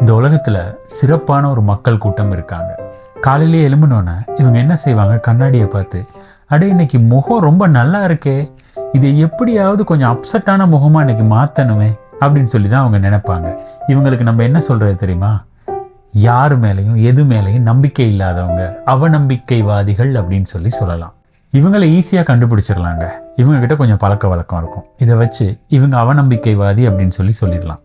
இந்த உலகத்துல சிறப்பான ஒரு மக்கள் கூட்டம் இருக்காங்க. காலையிலேயே எலும்பினோன்னே இவங்க என்ன செய்வாங்க? கண்ணாடியை பார்த்து அடே இன்னைக்கு முகம் ரொம்ப நல்லா இருக்கே. இதை எப்படியாவது கொஞ்சம் அப்செட்டான முகமா இன்னைக்கு மாத்தணுமே அப்படின்னு சொல்லி தான் அவங்க நினைப்பாங்க. இவங்களுக்கு நம்ம என்ன சொல்றது தெரியுமா? யார் மேலேயும் எது மேலேயும் நம்பிக்கை இல்லாதவங்க அவநம்பிக்கைவாதிகள் அப்படின்னு சொல்லி சொல்லலாம். இவங்களை ஈஸியாக கண்டுபிடிச்சிடலாங்க. இவங்க கிட்ட கொஞ்சம் பழக்க வழக்கம் இருக்கும். இதை வச்சு இவங்க அவநம்பிக்கைவாதி அப்படின்னு சொல்லி சொல்லிடலாம்.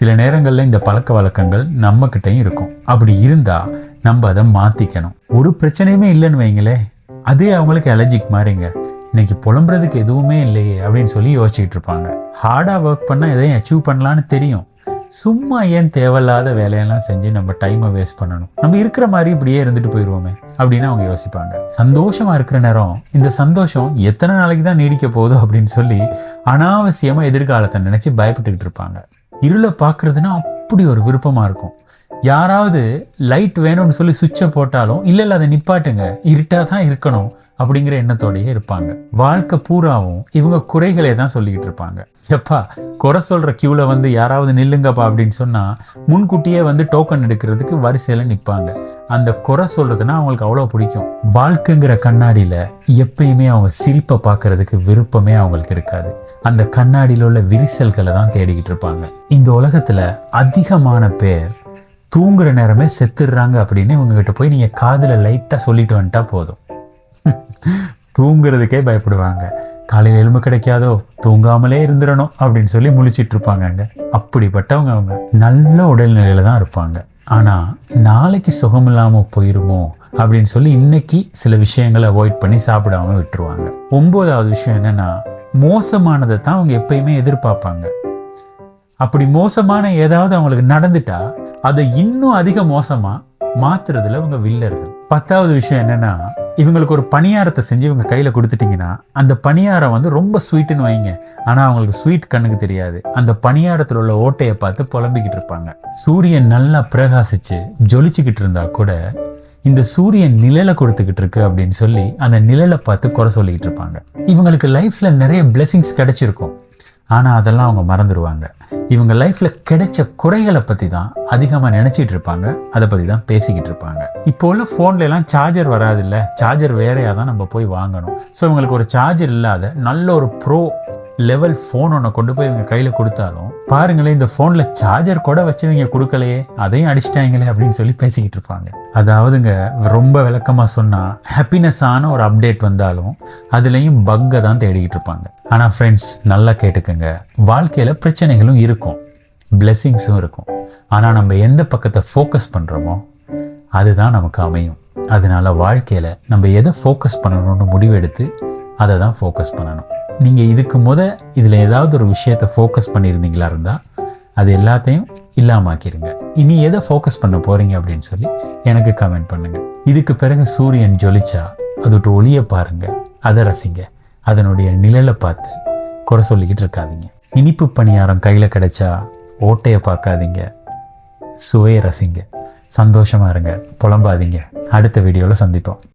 சில நேரங்களில் இந்த பழக்க வழக்கங்கள் நம்ம கிட்டயும் இருக்கும். அப்படி இருந்தா நம்ம அதை மாத்திக்கணும். ஒரு பிரச்சனையுமே இல்லைன்னு வைங்களே அதே அவங்களுக்கு அலர்ஜிக் மாதிரிங்க இன்னைக்கு புலம்புறதுக்கு எதுவுமே இல்லையே அப்படின்னு சொல்லி யோசிச்சுட்டு இருப்பாங்க. ஹார்டாக ஒர்க் பண்ணால் எதையும் அச்சீவ் பண்ணலான்னு தெரியும். சும்மா ஏன் தேவையில்லாத வேலையெல்லாம் செஞ்சு நம்ம டைமை வேஸ்ட் பண்ணணும்? நம்ம இருக்கிற மாதிரி இப்படியே இருந்துட்டு போயிடுவோமே அப்படின்னு அவங்க யோசிப்பாங்க. சந்தோஷமா இருக்கிற நேரம் இந்த சந்தோஷம் எத்தனை நாளைக்கு தான் நீடிக்க போதும் அப்படின்னு சொல்லி அனாவசியமா எதிர்காலத்தை நினைச்சு பயப்பட்டுக்கிட்டு இருப்பாங்க. இருளை பார்க்குறதுன்னா அப்படி ஒரு விருப்பமாக இருக்கும். யாராவது லைட் வேணும்னு சொல்லி சுவிட்சை போட்டாலும் இல்லை இல்லை அதை நிப்பாட்டுங்க. இருட்டாக தான் இருக்கணும். அப்படிங்கிற எண்ணத்தோடயே இருப்பாங்க. வாழ்க்கை பூராவும் இவங்க குறைகளே தான் சொல்லிக்கிட்டு இருப்பாங்க. எப்பா குறை சொல்ற கியூல வந்து யாராவது நில்லுங்கப்பா அப்படின்னு சொன்னா முன்கூட்டியே வந்து டோக்கன் எடுக்கிறதுக்கு வரிசையில நிற்பாங்க அந்த குறை சொல்றதுன்னா அவங்களுக்கு அவ்வளோ பிடிக்கும். வாழ்க்கைங்கிற கண்ணாடியில எப்பயுமே அவங்க சிரிப்பை பார்க்கறதுக்கு விருப்பமே அவங்களுக்கு இருக்காது. அந்த கண்ணாடியில உள்ள விரிசல்களை தான் தேடிக்கிட்டு இருப்பாங்க. இந்த உலகத்துல அதிகமான பேர் தூங்குற நேரமே செத்துடுறாங்க அப்படின்னு இவங்க கிட்ட போய் நீங்க காதுல லைட்டா சொல்லிட்டு வந்துட்டா போதும். தூங்குறதுக்கே பயப்படுவாங்க. காலையில் எலும்பு கிடைக்காதோ தூங்காமலே இருந்துடணும் அப்படின்னு சொல்லி முழிச்சிட்டு இருப்பாங்க அப்படிப்பட்டவங்க அவங்க. நல்ல உடல்நிலையில தான் இருப்பாங்க. ஆனால் நாளைக்கு சுகம் இல்லாமல் போயிருமோ அப்படின்னு சொல்லி இன்னைக்கு சில விஷயங்களை அவாய்ட் பண்ணி சாப்பிடாம விட்டுருவாங்க. ஒன்பதாவது விஷயம் என்னன்னா மோசமானதை தான் அவங்க எப்பயுமே எதிர்பார்ப்பாங்க. அப்படி மோசமான ஏதாவது அவங்களுக்கு நடந்துட்டா அதை இன்னும் அதிக மோசமாக மாத்துறதுல இவங்க வில்லர்கள். பத்தாவது விஷயம் என்னன்னா இவங்களுக்கு ஒரு பணியாரத்தை செஞ்சு இவங்க கையில கொடுத்துட்டீங்கன்னா அந்த பணியாரம் வந்து ரொம்ப ஸ்வீட்டுன்னு வைங்க. ஆனா அவங்களுக்கு ஸ்வீட் கண்ணுக்கு தெரியாது. அந்த பணியாரத்துல உள்ள ஓட்டையை பார்த்து புலம்பிக்கிட்டு இருப்பாங்க. சூரியன் நல்லா பிரகாசிச்சு ஜொலிச்சுக்கிட்டு இருந்தா கூட இந்த சூரியன் நிழலை கொடுத்துக்கிட்டு இருக்கு அப்படின்னு சொல்லி அந்த நிழலை பார்த்து குறை சொல்லிக்கிட்டு இருப்பாங்க. இவங்களுக்கு லைஃப்ல நிறைய பிளெஸிங்ஸ் கிடைச்சிருக்கும். ஆனால் அதெல்லாம் அவங்க மறந்துடுவாங்க இவங்க லைஃப்பில் கிடைச்ச குறைகளை பற்றி தான் அதிகமாக நினச்சிட்டு இருப்பாங்க. அதை பற்றி தான் பேசிக்கிட்டு இருப்பாங்க. இப்போ உள்ள ஃபோன்லலாம் சார்ஜர் வராது இல்லை சார்ஜர் வேறையாக தான் நம்ம போய் வாங்கணும். ஸோ இவங்களுக்கு ஒரு சார்ஜர் இல்லாத நல்ல ஒரு ப்ரோ லெவல் ஃபோன் ஒன்று கொண்டு போய் இவங்க கையில் கொடுத்தாலும் பாருங்களேன் இந்த ஃபோனில் சார்ஜர் கூட வச்சு இவங்க கொடுக்கலையே அதையும் அடிச்சிட்டாங்களே அப்படின்னு சொல்லி பேசிக்கிட்டு இருப்பாங்க. அதாவதுங்க ரொம்ப விளக்கமாக சொன்னால் ஹாப்பினஸ்ஸான ஒரு அப்டேட் வந்தாலும் அதுலேயும் பக்கை தான் தேடிக்கிட்டு இருப்பாங்க. ஆனால் ஃப்ரெண்ட்ஸ் நல்லா கேட்டுக்கோங்க. வாழ்க்கையில் பிரச்சனைகளும் இருக்கும். பிளெஸ்ஸிங்ஸும் இருக்கும். ஆனால் நம்ம எந்த பக்கத்தை ஃபோக்கஸ் பண்ணுறோமோ அதுதான் நமக்கு அமையும். அதனால வாழ்க்கையில் நம்ம எதை ஃபோக்கஸ் பண்ணணும்னு முடிவெடுத்து அதை தான் ஃபோக்கஸ் பண்ணணும். நீங்கள் இதுக்கு முத இதில் ஏதாவது ஒரு விஷயத்தை ஃபோக்கஸ் பண்ணியிருந்தீங்களா இருந்தால் அது எல்லாத்தையும் இல்லாமாக்கிடுங்க இனி எதை ஃபோக்கஸ் பண்ண போகிறீங்க அப்படின்னு சொல்லி எனக்கு கமெண்ட் பண்ணுங்கள் இதுக்கு பிறகு சூரியன் ஜொலிச்சா அதோட ஒளியை பாருங்கள் அதை ரசிங்க. அதனுடைய நிழலை பார்த்து குறை சொல்லிக்கிட்டு இருக்காதீங்க. இனிப்பு பணியாரம் கையில் கிடைச்சா ஓட்டையை பார்க்காதீங்க. சுவையை ரசிங்க. சந்தோஷமா இருங்க. புலம்பாதீங்க. அடுத்த வீடியோவில் சந்திப்போம்.